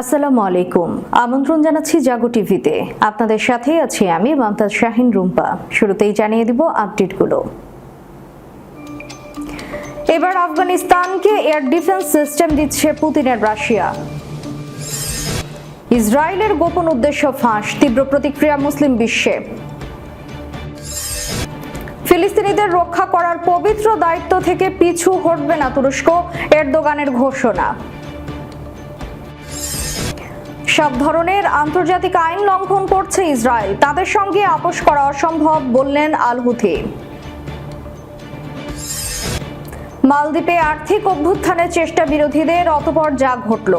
আসসালামু আলাইকুম। আমন্ত্রণ জানাচ্ছি জাগো টিভিতে। আপনাদের সাথেই আছি আমি মমতাজ শাহিন রুম্পা। শুরুতেই জানিয়ে দিব আপডেটগুলো। এবার আফগানিস্তানকে এয়ার ডিফেন্স সিস্টেম দিচ্ছে পুতিনের রাশিয়া। ইসরায়েলের গোপন উদ্দেশ্য ফাঁস, তীব্র প্রতিক্রিয়া মুসলিম বিশ্বে। ফিলিস্তিনিদের রক্ষা করার পবিত্র দায়িত্ব থেকে পিছু হটবে না তুরস্ক, এরদোগানের ঘোষণা। সব ধরনের আন্তর্জাতিক আইন লঙ্ঘন করছে ইসরায়েল। তাদের সঙ্গে আপোষ করা অসম্ভব, বললেন আল হুথি মালদ্বীপে আর্থিক অভ্যুত্থানের চেষ্টা বিরোধীদের, অতপর যা ঘটল।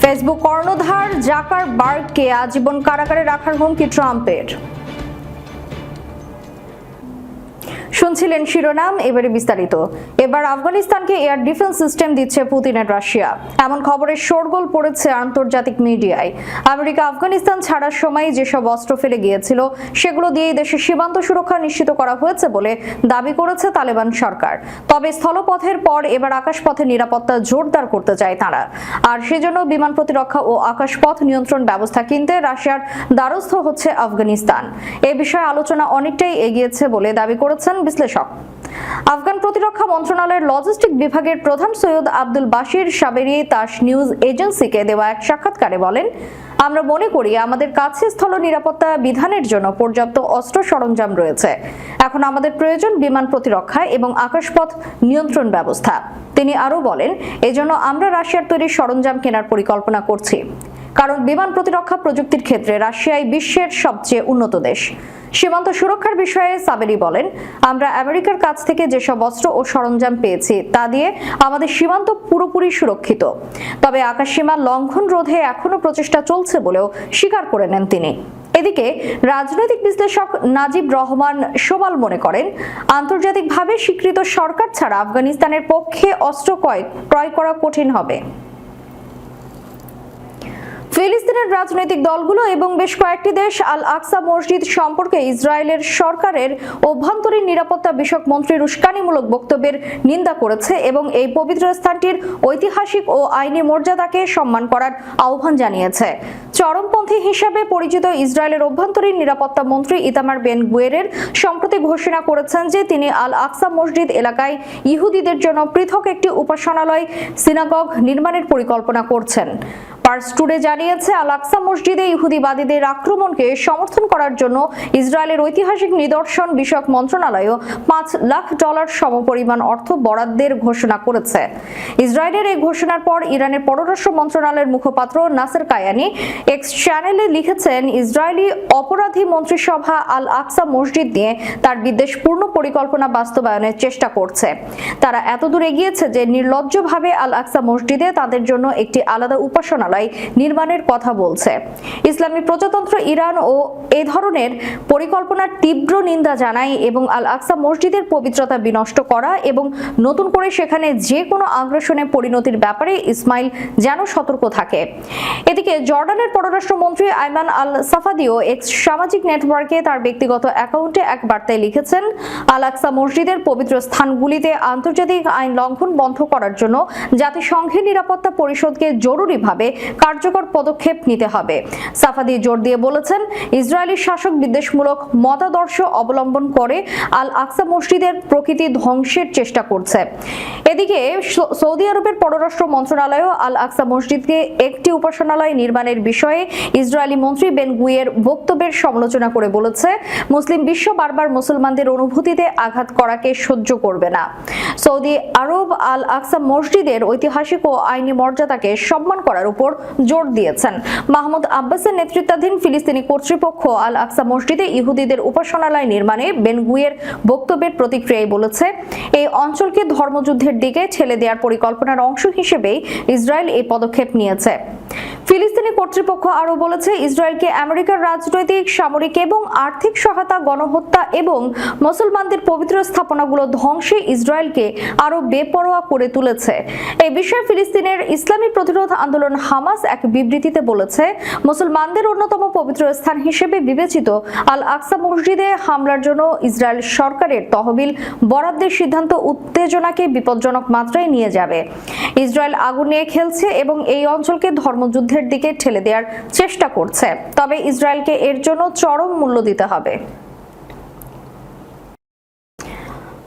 ফেসবুক কর্ণধার জাকার বার্গকে আজীবন কারাগারে রাখার হুমকি ট্রাম্পের। শুনছিলেন শিরোনাম, এবারে বিস্তারিত। এবার আফগানিস্তানকে এয়ার ডিফেন্স সিস্টেম দিচ্ছে পুতিনের রাশিয়া। এমন খবরের শোরগোল পড়েছে আন্তর্জাতিক মিডিয়ায়। আমেরিকা আফগানিস্তান ছাড়ার সময় যেসব অস্ত্র ফেলে গিয়েছিল, সেগুলো দিয়ে দেশের সীমান্ত সুরক্ষা নিশ্চিত করা হয়েছে বলে দাবি করেছে তালেবান সরকার। তবে স্থলপথের পর এবার আকাশপথে নিরাপত্তা জোরদার করতে চায় তারা। আর সেজন্য বিমান প্রতিরক্ষা ও আকাশপথ নিয়ন্ত্রণ ব্যবস্থা কিনতে রাশিয়ার দ্বারস্থ হচ্ছে আফগানিস্তান। এ বিষয়ে আলোচনা অনেকটাই এগিয়েছে বলে দাবি করেছেন বিশ্লেষক। আফগান প্রতিরক্ষা মন্ত্রণালয়ের লজিস্টিক বিভাগের প্রধান সৈয়দ আব্দুল বাশির সাবেরি তাস নিউজ এজেন্সিকে দেওয়া এক সাক্ষাৎকারে বলেন, আমরা মনে করি আমাদের কাছে স্থল নিরাপত্তা বিধানের জন্য পর্যাপ্ত অস্ত্র সরঞ্জাম রয়েছে। এখন আমাদের প্রয়োজন বিমান প্রতিরক্ষা এবং আকাশপথ নিয়ন্ত্রণ ব্যবস্থা। তিনি আরও বলেন, এজন্য আমরা রাশিয়ার তৈরি সরঞ্জাম কেনার পরিকল্পনা করছি। কারণ বিমান প্রতিরক্ষা প্রযুক্তির ক্ষেত্রে রাশিয়াই বিশ্বের সবচেয়ে উন্নত দেশ। সীমান্ত সুরক্ষার বিষয়ে সাবেরি বলেন, আমরা আমেরিকার কাছ থেকে যেসব অস্ত্র ও সরঞ্জাম পেয়েছি, তা দিয়ে আমাদের সীমান্ত পুরোপুরি সুরক্ষিত। তবে আকাশসীমা লঙ্ঘন রোধে এখনও প্রচেষ্টা চলছে বলেও স্বীকার করে নেন তিনি। এদিকে, রাজনৈতিক বিশ্লেষক নাজিব রহমান সোমাল মনে করেন, আন্তর্জাতিকভাবে স্বীকৃত সরকার ছাড়া আফগানিস্তানের পক্ষে অস্ত্র ক্রয় ক্রয় করা কঠিন হবে। ফিলিস্তিনের রাজনৈতিক দলগুলো এবং বেশ কয়েকটি দেশ আল আকসা মসজিদ সম্পর্কে ইসরায়েলের সরকারের অভ্যন্তরীণ নিরাপত্তা বিষয়ক মন্ত্রীর উস্কানিমূলক বক্তব্যের নিন্দা করেছে এবং এই পবিত্র স্থানটির ঐতিহাসিক ও আইনি মর্যাদাকে সম্মান করার আহ্বান জানিয়েছে। চরমপন্থী হিসাবে পরিচিত ইসরায়েলের অভ্যন্তরীণ নিরাপত্তা মন্ত্রী ইতামার বেন গুয়েরের সম্প্রতি ঘোষণা করেছেন যে তিনি আল আকসা মসজিদ এলাকায় ইহুদিদের জন্য পৃথক একটি উপাসনালয়, সিনাগগ নির্মাণের পরিকল্পনা করছেন। পার্স টুডে জানিয়েছে আল আকসা মসজিদে ইহুদিবাদীদের আক্রমণকে সমর্থন করার জন্য ইসরায়েলের ঐতিহাসিক নিদর্শন বিষয়ক মন্ত্রণালয়ও পাঁচ লাখ ডলার সমপরিমাণ অর্থ বরাদ্দের ঘোষণা করেছে। ইসরায়েলের এই ঘোষণার পর ইরানের পররাষ্ট্র মন্ত্রণালয়ের মুখপাত্র নাসের কায়ানি এক্স চ্যানেলে লিখেছেন, ইসরায়েলি অপরাধী মন্ত্রিসভা আল আকসা মসজিদ নিয়ে তার বিদ্বেষপূর্ণ পরিকল্পনা বাস্তবায়নের চেষ্টা করছে। তারা এতদূর এগিয়েছে যে নির্লজ্জভাবে আল আকসা মসজিদে তাদের জন্য একটি আলাদা উপাসনালয় নির্মাণের কথা বলছে। ইসলামী প্রজাতন্ত্র ইরান ও এ ধরনের পরিকল্পনার তীব্র নিন্দা জানায় এবং আল আকসা মসজিদের পবিত্রতা বিনষ্ট করা এবং নতুন করে সেখানে যে কোনো আগ্রাসনে পরিণতির ব্যাপারে ইসমাইল যেন সতর্ক থাকে। এদিকে জর্ডানের পররাষ্ট্রমন্ত্রী আইমান আল সাফাদিও এক্স সামাজিক নেটওয়ার্কে তার ব্যক্তিগত অ্যাকাউন্টে এক বার্তায় লিখেছেন আল আকসা মসজিদের পবিত্র স্থানগুলিতে আন্তর্জাতিক আইন লঙ্ঘন বন্ধ করার জন্য জাতিসংঘের নিরাপত্তা পরিষদকে জরুরিভাবে কার্যকর পদক্ষেপ নিতে হবে। সাফাদি জোর দিয়ে বলেছেন, ইসরায়েলি শাসক বিদ্বেষমূলক মতাদর্শ অবলম্বন করে আল আকসা মসজিদের প্রকৃতি ধ্বংসের চেষ্টা করছে। এদিকে সৌদি আরবের পররাষ্ট্র মন্ত্রণালয়ও আল আকসা মসজিদকে একটি উপাসনালয় নির্মাণের বিষয়ে ইসরায়েলি মন্ত্রী বেন গুইয়ের বক্তব্যের সমালোচনা করে বলেছে, মুসলিম বিশ্ব বারবার মুসলমানদের অনুভূতিতে আঘাত করাকে সহ্য করবে না। সৌদি আরব আল আকসা মসজিদের ঐতিহাসিক ও আইনি মর্যাদাকে সম্মান করার উপর জোর দিয়েছেন। মাহমুদ আব্বাসের নেতৃত্বাধীন ফিলিস্তিনি কর্তৃপক্ষ আল আকসা মসজিদে ইহুদিদের উপাসনালয় নির্মাণে বেন গুইয়ের বক্তব্যের প্রতিক্রিয়ায় বলেছে, এই অঞ্চলকে ধর্মযুদ্ধের দিকে ঠেলে দেওয়ার পরিকল্পনার অংশ হিসেবেই ইসরায়েল এই পদক্ষেপ নিয়েছে। ফিলিস্তিনি কর্তৃপক্ষ আরও বলেছে, ইসরায়েলকে আমেরিকার রাজনৈতিক, সামরিক এবং আর্থিক সহায়তা, গণহত্যা এবং মুসলমানদের পবিত্র স্থাপনাগুলো ধ্বংসে ইসরায়েলকে আরও বেপরোয়া করে তুলেছে। এই বিষয়ে ফিলিস্তিনের ইসলামী প্রতিরোধ আন্দোলন হামাস হামাস এক বিবৃতিতে বলেছে, মুসলমানদের অন্যতম পবিত্র স্থান হিসেবে বিবেচিত আল আকসা মসজিদে হামলার জন্য ইসরায়েল সরকারের তহবিল বরাদ্দের সিদ্ধান্ত উত্তেজনাকে বিপজ্জনক মাত্রায় নিয়ে যাবে। ইসরায়েল আগুন নিয়ে খেলছে এবং এই অঞ্চলকে ধর্মযুদ্ধের দিকে ঠেলে দেওয়ার চেষ্টা করছে। তবে ইসরায়েলকে এর জন্য চরম মূল্য দিতে হবে।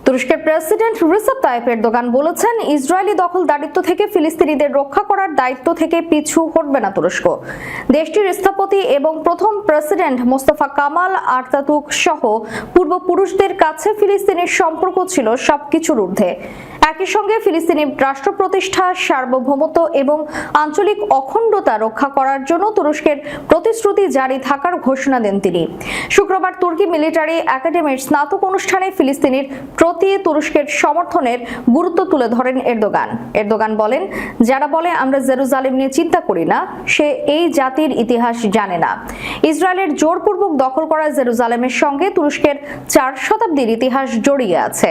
তুরস্কের প্রেসিডেন্ট রিসেপ তাইপ এরদোগান বলেছেন, ইসরায়েলি দখল দারিত্ব থেকে ফিলিস্তিনিদের রক্ষা করার দায়িত্ব থেকে পিছু হটবে না তুরস্ক। দেশটির স্থপতি এবং প্রথম প্রেসিডেন্ট মোস্তফা কামাল আর্তাতুক সহ পূর্বপুরুষদের কাছে ফিলিস্তিনের সম্পর্ক ছিল সবকিছুর ঊর্ধ্বে। একই সঙ্গে ফিলিস্তিনি রাষ্ট্র প্রতিষ্ঠা সার্বভৌমত্ব এবং আঞ্চলিক অখণ্ডতা রক্ষা করার জন্য তুরস্কের প্রতিশ্রুতি জারি থাকার ঘোষণা দেন তিনি। শুক্রবার তুর্কি মিলিটারি একাডেমির স্নাতক অনুষ্ঠানে ফিলিস্তিনির প্রতি তুরস্কের সমর্থনের গুরুত্ব তুলে ধরেন এরদোগান। এরদোগান বলেন, যারা বলে আমরা জেরুজালেম নিয়ে চিন্তা করি না, সে এই জাতির ইতিহাস জানে না। ইসরায়েলের জোরপূর্বক দখল করা জেরুজালেমের সঙ্গে তুরস্কের চার শতাব্দীর ইতিহাস জড়িয়ে আছে।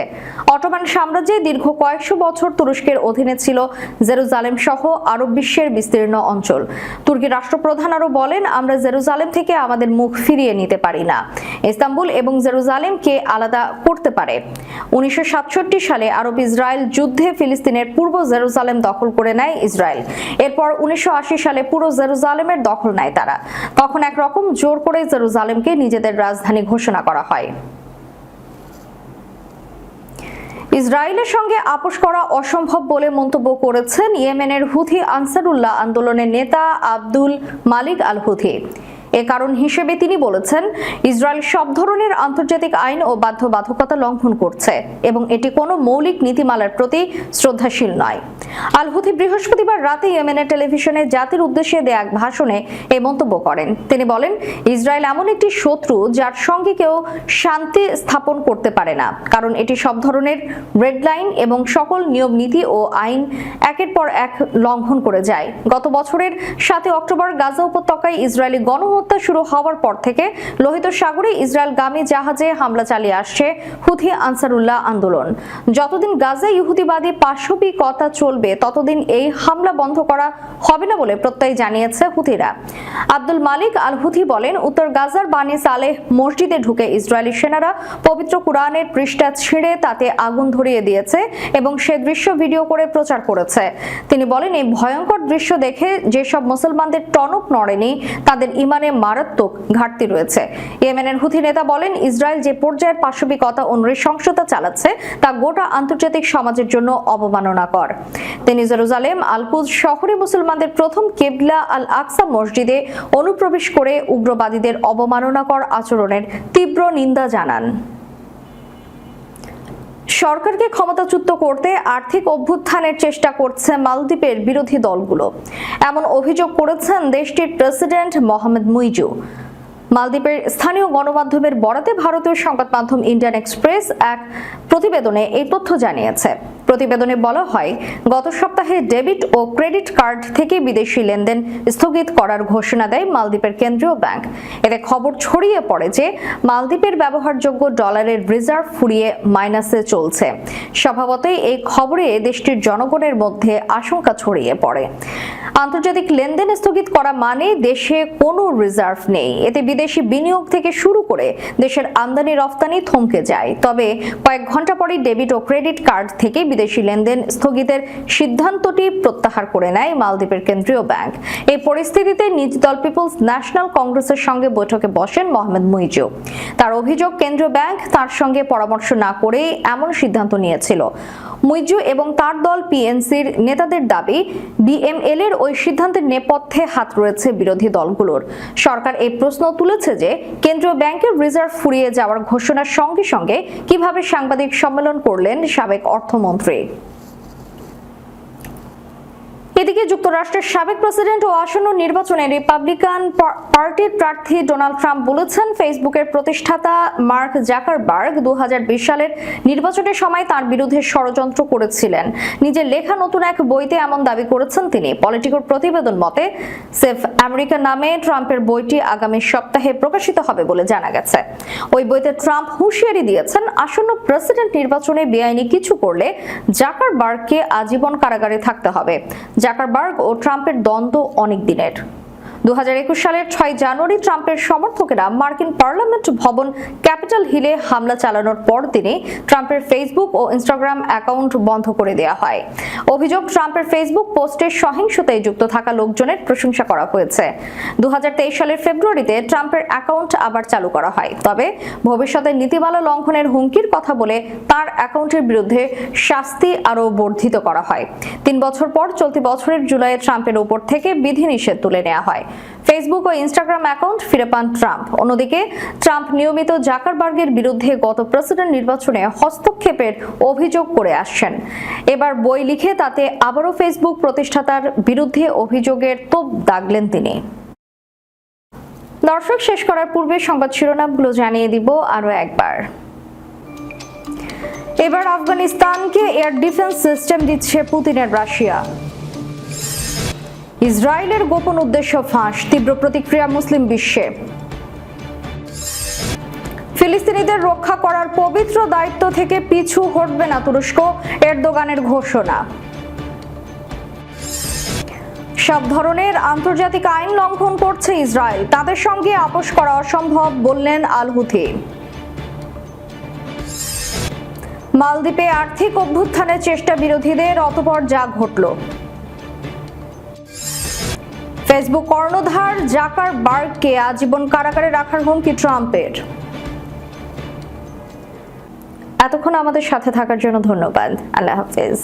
অটোমান সাম্রাজ্যে দীর্ঘ কয়েকশো বছর তুরস্কের অধীনে ছিল জেরুজালেম সহ আরব বিশ্বের বিস্তীর্ণ অঞ্চল। তুর্কি রাষ্ট্রপ্রধান আরও বলেন, আমরা জেরুজালেম থেকে আমাদের মুখ ফিরিয়ে নিতে পারি না। ইস্তাম্বুল এবং জেরুজালেমকে আলাদা করতে পারে। উনিশশো সাতষট্টি সালে আরব ইসরায়েল যুদ্ধে ফিলিস্তিনের পূর্ব জেরুজালেম দখল করে নেয় ইসরায়েল। এরপর উনিশশো আশি সালে পুরো জেরুজালেমের দখল নেয় তারা। তখন একরকম জোর করে জেরুজালেমকে নিজেদের রাজধানী ঘোষণা করা হয়। ইসরায়েলের সঙ্গে আপোষ করা অসম্ভব বলে মন্তব্য করেছেন ইয়েমেনের হুথি আনসারুল্লাহ আন্দোলনের নেতা আব্দুল মালিক আল হুথি এ কারণ হিসেবে তিনি বলেছেন, ইসরায়েল সব ধরনের আন্তর্জাতিক আইন ও বাধ্যবাধকতা লঙ্ঘন করছে এবং এটি কোনো মৌলিক নীতিমালার প্রতি শ্রদ্ধাশীল নয়। আল হুথি বৃহস্পতিবার রাতে ইয়েমেনের টেলিভিশনে জাতির উদ্দেশ্যে দেয়া এক ভাষণে এই মন্তব্য করেন। তিনি বলেন, ইসরায়েল এমন একটি শত্রু যার সঙ্গে কেউ শান্তি স্থাপন করতে পারে না, কারণ এটি সব ধরনের রেড লাইন এবং সকল নিয়ম নীতি ও আইন একের পর এক লঙ্ঘন করে যায়। গত বছরের সাতই অক্টোবর গাজা উপত্যকায় ইসরায়েলি গণহত্যা শুরু হওয়ার পর থেকে লোহিত সাগরে ইসরায়েলগামী জাহাজে হামলা চালিয়ে আসছে হুথি আনসারুল্লাহ আন্দোলন। যতদিন গাজা ইহুদিবাদী পাশবিকতা চলবে, ততদিন এই হামলা বন্ধ করা হবে না বলে প্রত্যয় জানিয়েছে হুথিরা। আব্দুল মালিক আল হুথি বলেন, উত্তর গাজার বানি সালেহ মসজিদে ঢুকে ইসরায়েলি সেনারা পবিত্র কোরআনের পৃষ্ঠা ছিঁড়ে তাতে আগুন ধরিয়ে দিয়েছে এবং সে দৃশ্য ভিডিও করে প্রচার করেছে। তিনি বলেন, এই ভয়ঙ্কর দৃশ্য দেখে যেসব মুসলমানদের টনক নড়েনি, তাদের ইমানে মারাত্মক ঘাটতি রয়েছে। ইয়েমেনের হুথি নেতা বলেন, ইসরায়েল যে পর্যায়ের পাশবিকতা ও নৃশংসতা চালাচ্ছে, তা গোটা আন্তর্জাতিক সমাজের জন্য অবমাননাকর। তিনি জেরুজালেম আলকুজ শহরে মুসলমানদের প্রথম কেবলা আল আকসা মসজিদে অনুপ্রবেশ করে উগ্রবাদীদের অবমাননাকর আচরণের তীব্র নিন্দা জানান। সরকারকে ক্ষমতাচ্যুত করতে আর্থিক অভ্যুত্থানের চেষ্টা করছে মালদ্বীপের বিরোধী দলগুলো। এমন অভিযোগ করেছেন দেশটির প্রেসিডেন্ট মোহাম্মদ মুইজু। মালদ্বীপের স্থানীয় গণমাধ্যমের বরাতে ভারতীয় সংবাদ মাধ্যম ইন্ডিয়ান এক্সপ্রেস এক প্রতিবেদনে এই তথ্য জানিয়েছে। প্রতিবেদনে বলা হয়, গত সপ্তাহে ডেবিট ও ক্রেডিট কার্ড থেকে বিদেশি লেনদেন স্থগিত করার ঘোষণা দেয় মালদ্বীপের কেন্দ্রীয় ব্যাংক। এতে খবর ছড়িয়ে পড়ে যে, মালদ্বীপের ব্যবহারযোগ্য ডলারের রিজার্ভ ফুরিয়ে মাইনাসে চলছে। স্বভাবতই এই খবরে দেশটির জনগণের মধ্যে আশঙ্কা ছড়িয়ে পড়ে। আন্তর্জাতিক লেনদেন স্থগিত করা মানে দেশে কোনো রিজার্ভ নেই। এতে বিদেশি বিনিয়োগ থেকে শুরু করে দেশের আমদানি রফতানি থমকে যায়। তবে কয়েক ঘণ্টা পরেই ডেবিট ও ক্রেডিট কার্ড থেকে বিদেশি লেনদেন স্থগিতের সিদ্ধান্তটি প্রত্যাহার করে নেয় মালদ্বীপের কেন্দ্রীয় ব্যাংক। এই পরিস্থিতিতে নিজ দল পিপলস ন্যাশনাল কংগ্রেসের সঙ্গে বৈঠকে বসেন মোহাম্মদ মুইজু। তার অভিযোগ, কেন্দ্রীয় ব্যাংক তার সঙ্গে পরামর্শ না করে এমন সিদ্ধান্ত নিয়েছিল। মুইজু এবং তার দল পিএনসির নেতাদের দাবি বিএমএল এর ওই সিদ্ধান্তের নেপথ্যে হাত রয়েছে বিরোধী দলগুলোর। সরকার এই প্রশ্ন তুলেছে যে, কেন্দ্রীয় ব্যাংকের রিজার্ভ ফুরিয়ে যাওয়ার ঘোষণার সঙ্গে সঙ্গে কীভাবে সাংবাদিক সম্মেলন করলেন সাবেক অর্থমন্ত্রী free. এদিকে যুক্তরাষ্ট্রের সাবেক প্রেসিডেন্ট ও আসন্ন নির্বাচনে রিপাবলিকান পার্টির প্রার্থী ডোনাল্ড ট্রাম্প বলেছেন, ফেসবুকের প্রতিষ্ঠাতা মার্ক জাকারবার্গ দু সালের নির্বাচনের সময় তার বিরুদ্ধে ষড়যন্ত্র করেছিলেন। নিজের লেখা নতুন এক বইতে এমন দাবি করেছেন তিনি। পলিটিকোর প্রতিবেদন মতে, সেফ আমেরিকা নামে ট্রাম্পের বইটি আগামী সপ্তাহে প্রকাশিত হবে বলে জানা গেছে। ওই বইতে ট্রাম্প হুঁশিয়ারি দিয়েছেন, আসন্ন প্রেসিডেন্ট নির্বাচনে বেআইনি কিছু করলে জাকারবার্গকে আজীবন কারাগারে থাকতে হবে। জাকারবার্গ ও ট্রাম্পের দ্বন্দ্ব অনেক দিনের। দু হাজার একুশ সালের ছয় জানুয়ারি ট্রাম্পের সমর্থকেরা মার্কিন পার্লামেন্ট ভবন ক্যাপিটাল হিলে হামলা চালানোর পর দিনে ট্রাম্পের ফেসবুক ও ইনস্টাগ্রাম অ্যাকাউন্ট বন্ধ করে দেওয়া হয়। অভিযোগ, ট্রাম্পের ফেসবুক পোস্টে সহিংসতায় যুক্ত থাকা লোকজনের প্রশংসা করা হয়েছে। দু হাজার তেইশ সালের ফেব্রুয়ারিতে ট্রাম্পের অ্যাকাউন্ট আবার চালু করা হয়। তবে ভবিষ্যতে নীতিমালা লঙ্ঘনের হুমকির কথা বলে তার অ্যাকাউন্টের বিরুদ্ধে শাস্তি আরও বর্ধিত করা হয়। তিন বছর পর চলতি বছরের জুলাইয়ে ট্রাম্পের উপর থেকে বিধিনিষেধ তুলে নেওয়া হয়। ফেসবুক ও ইনস্টাগ্রাম অ্যাকাউন্ট ফিরে পান ট্রাম্প। অন্যদিকে, ট্রাম্প নিয়মিত জাকারবার্গের বিরুদ্ধে গত প্রেসিডেন্ট নির্বাচনে হস্তক্ষেপের অভিযোগ করে আসছেন। এবার বই লিখে তাতে আবারও ফেসবুক প্রতিষ্ঠাতার বিরুদ্ধে অভিযোগের তোপ দাগলেন তিনি। দর্শক, শেষ করার পূর্বে সংবাদ শিরোনামগুলো জানিয়ে দিব আরও একবার। এবার আফগানিস্তানকে এয়ার ডিফেন্স সিস্টেম দিচ্ছে পুতিনের রাশিয়া। ইসরায়েলের গোপন উদ্দেশ্য ফাঁস, তীব্র প্রতিক্রিয়া মুসলিম বিশ্বে। ফিলিস্তিনিদের রক্ষা করার পবিত্র দায়িত্ব থেকে পিছু হটবে না তুরস্ক, এরদোগানের ঘোষণা। সব ধরনের আন্তর্জাতিক আইন লঙ্ঘন করছে ইসরায়েল, তাদের সঙ্গে আপোষ করা অসম্ভব, বললেন আল হুথি মালদ্বীপে আর্থিক অভ্যুত্থানের চেষ্টা বিরোধীদের, অতপর যা ঘটল। ফেসবুক কর্ণধার জাকার বার্গকে আজীবন কারাগারে রাখার হুমকি ট্রাম্পের। এতক্ষণ আমাদের সাথে থাকার জন্য ধন্যবাদ। আল্লাহ হাফেজ।